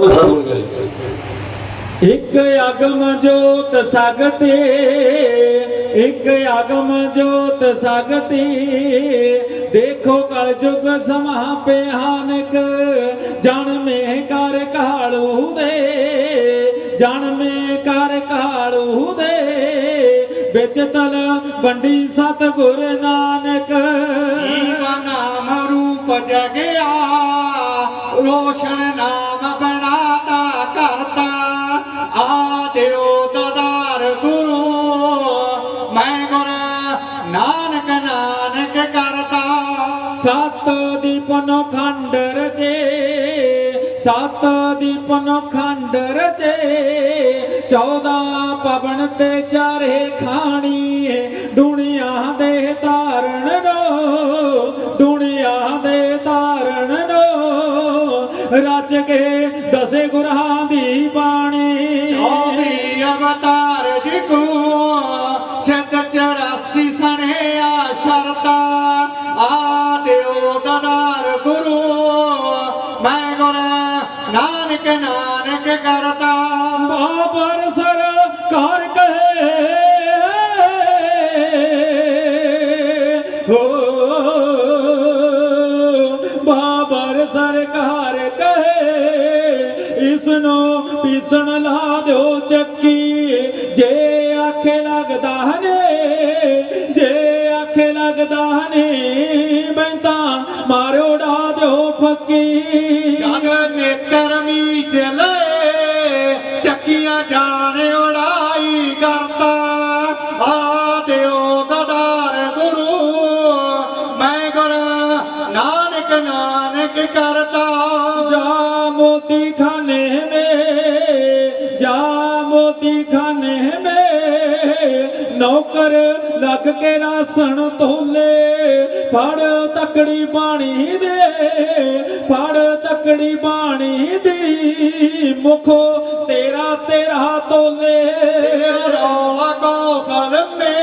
ਸਾਨੂੰ ਕਰੇ ਇੱਕ ਅਗਮ ਜੋਤ ਸਗਤੀ, ਇੱਕ ਅਗਮ ਜੋਤ ਸਗਤੀ। ਦੇਖੋ ਕਲ ਯੁਗ ਸਮਾ ਪਿਆਨਕ ਜਨਮੇ ਕਰ ਕਾਲੂ ਦੇ ਜਨਮੇ ਕਰ ਕਾਲੂ ਦੇ ਵਿੱਚ ਤਲ ਬੰਡੀ ਸਤਗੁਰ ਨਾਨਕ। ਜੀਵ ਨਾਮ ਰੂਪ ਜਗਿਆ। ਰੋਸ਼ਨ ਨਾਮ ਬਣਾਤਾ ਕਰਤਾ। ਆਦਿਓ ਦਦਾਰ ਗੁਰੂ, ਮੈਂ ਗੁਰ ਨਾਨਕ ਨਾਨਕ ਕਰਤਾ। ਸਤ ਦੀਪਨ ਖੰਡ ਰਚੇ, ਸਤ ਦੀਪਨ ਖੰਡ ਰਚੇ 14 ਪਵਨ ਤੇ ਚਾਰੇ ਖਾਣੀ ਦੁਨੀਆ ਦੇ ਤਾ ਰਚ ਕੇ ਦਸੇ ਗੁਰਾਂ ਦੀ ਬਾਣੀ। ਚੌਵੀ ਅਵਤਾਰ ਜਿਕੂ ਸਤ ਚਰਾਸੀ ਸਣਿਆ ਸ਼ਰਤਾ ਆਦਿਓ ਦਦਾਰ ਗੁਰੂ ਮੈਂ ਗੁਰ ਨਾਨਕ ਨਾਨਕ ਕਰਤਾ ਬਾਬਰ ਕਹੇ ਨੂੰ ਪੀਸਣ ਲਾ ਦਿਓ ਚੱਕੀ। ਜੇ ਆਖੇ ਲੱਗਦਾ ਨੇ ਜੇ ਆਖੇ ਲੱਗਦਾ ਨੇ ਤਾਂ ਮਾਰਿਓ ਡਾ ਦਿਓ ਫੱਕੀ। ਜਗ ਨਾਨਕ ਨਾਨਕ ਕਰਤਾ। ਜਾ ਮੋਤੀ ਖਾਨੇ ਮੇ ਜਾ ਮੋਤੀ ਖਾਨੇ ਮੇ। ਨੌਕਰ ਲੱਗ ਕੇ ਰਾਸਣ ਤੋਲੇ ਫੜ ਤਕੜੀ ਬਾਣੀ ਦੇ ਫੜ ਤਕੜੀ ਬਾਣੀ ਦੀ ਮੁਖੋ ਤੇਰਾ ਤੇਰਾ ਤੋਲੇ। ਰੌਲਾ ਕੌਸਲ ਮੇ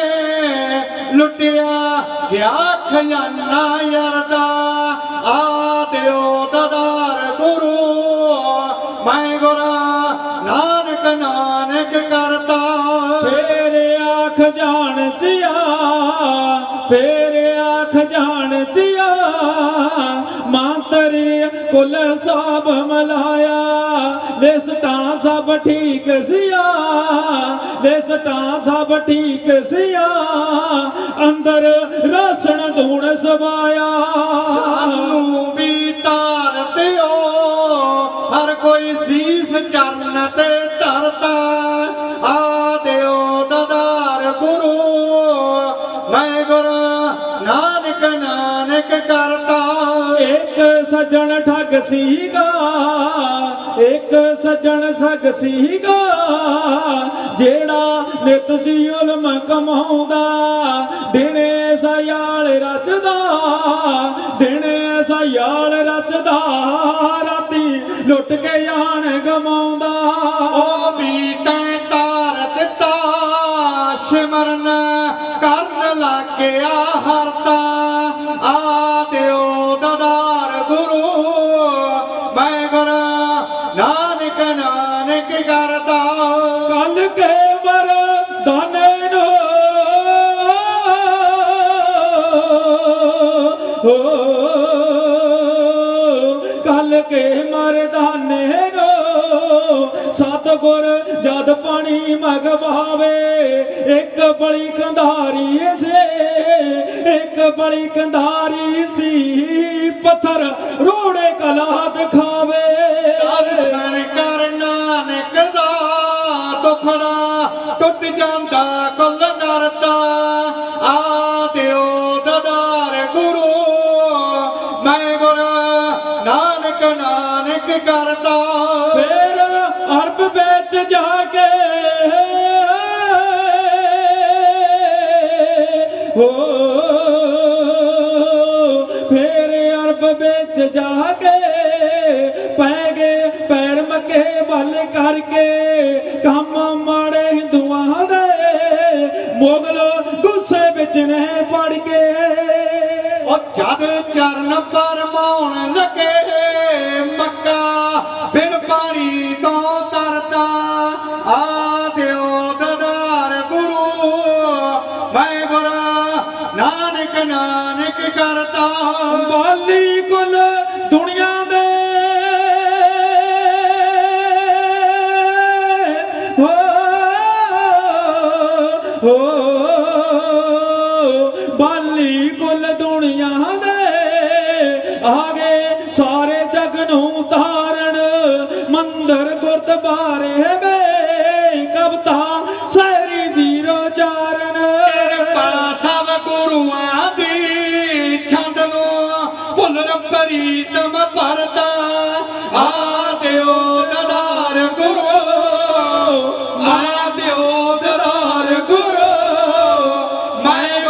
ਲੁੱਟਿਆ ਗਿਆ ਖਜ਼ਾਨਾ ਯਰਦਾ ਫੇਰ ਆਖ ਜਾਣ ਚਿਆ ਮਾਤਰੀ ਕੁਲ ਸਭ ਮਲਾਇਆ। ਦੇਸਟਾਂ ਸਭ ਠੀਕ ਸਿਆ, ਦੇਸਟਾਂ ਸਭ ਠੀਕ ਸਿਆ, ਅੰਦਰ ਰਸਣ ਧੂਣ ਸਵਾਇਆ। ਸਾਨੂੰ ਵੀ ਤਾਰ ਦਿਓ, ਹਰ ਕੋਈ ਸੀਸ ਚਰਨ ਤੇ ਧਰਦਾ ਨਾਨਕ ਕਰਤਾ, ਇੱਕ ਸੱਜਣ ਠੱਗ ਸੀਗਾ, ਇੱਕ ਸੱਜਣ ਠੱਗ ਸੀਗਾ, ਜਿਹੜਾ ਨਿਤ ਸੀ ਉਲਮ ਕਮਾਉਂਦਾ, ਦਿਨੇ ਸਿਆਲ ਰਚਦਾ, ਦਿਨੇ ਸਿਆਲ ਰਚਦਾ, ਰਾਤੀ ਲੁੱਟ ਕੇ ਆਣ ਗਮਾਉਂਦਾ। ਉਹ ਵੀ ਤੈਂ ਧਾਰ ਦਿੱਤਾ, ਸਿਮਰਨ ਕਰਨ ਲੱਗਿਆ ਹਰਤਾ ਆਦਿਓ ਦਦਾਰ ਗੁਰੂ, ਮੈਂ ਗੁਰ ਨਾਨਕ ਨਾਨਕ ਕਰਤਾ। ਕੱਲ ਕੇ ਵਰ ਦਾਨੇ ਨੋ। ਹੋ। ਕੱਲ ਕੇ ਮਰਦਾਨੇ ਨੋ। ਸਤਗੁਰ ਜਦ ਪਾਣੀ ਮਗਵਾਵੇ, ਇੱਕ ਬੜੀ ਕੰਧਾਰੀ ਸੇ। ਇੱਕ ਬੜੀ ਕੰਧਾਰੀ ਸੀ ਪੱਥਰ ਰੋੜੇ ਕਲਾ ਦਿਖਾਵੇ। ਦਰਸ਼ਨ ਕਰ ਨਾਨਕ ਦਾ ਦੁਖੜਾ ਟੁੱਟ ਜਾਂਦਾ ਕੁੱਲ ਕਰਤਾ ਆਦਿਓ ਦਦਾਰ ਗੁਰੂ ਮੈਂ ਗੁਰ ਨਾਨਕ ਨਾਨਕ ਕਰਤਾ ਫੇਰ ਅਰਬ ਵਿੱਚ ਜਾ ਕੇ ਵਿੱਚ ਜਾ ਕੇ ਪੈ ਗਏ, ਪੈਰ ਮੱਕੇ ਵੱਲ ਕਰਕੇ ਕੰਮ ਮਾੜੇ ਹਿੰਦੂਆਂ ਦੇ ਮੁਗਲ ਗੁੱਸੇ ਵਿੱਚ ਨੇ ਪੜ ਕੇ। ਉਹ ਜਦ ਚਰਨ ਪਰਮਾਉਣ ਲੱਗੇ, ਮੱਕਾ ਬਿਨ ਪਾਣੀ ਤੋਂ ਤਰਦਾ ਆ ਦਿਓ ਦਦਾਰ ਗੁਰੂ, ਮੈਂ ਗੁਰਾ ਨਾਨਕ ਨਾਨਕ ਕਰਤਾ ਬਾਲੀ ਕੁਲ ਦੁਨੀਆ ਦੇ। ਹੋ ਬਾਲੀ ਕੁਲ ਦੁਨੀਆ ਦੇ। ਆਗੇ ਸਾਰੇ ਜਗ ਨੂੰ ਧਾਰਨ, ਮੰਦਰ ਗੁਰਦੁਆਰੇ ਵੇ ਕਬਤਾ ਸਹਿਰੀ ਵੀਰੋ ਚਾਰਨ ਕਿਰਪਾ ਸਭ ਗੁਰੂਆਂ ਦੀ। ਪ੍ਰੀਤਮ ਭਰਦਾ ਆਦਿਓ ਦਰਾਰ ਗੁਰੂ ਆਦਿਓ ਦਰਾਰ ਗੁਰੂ ਮੈਂ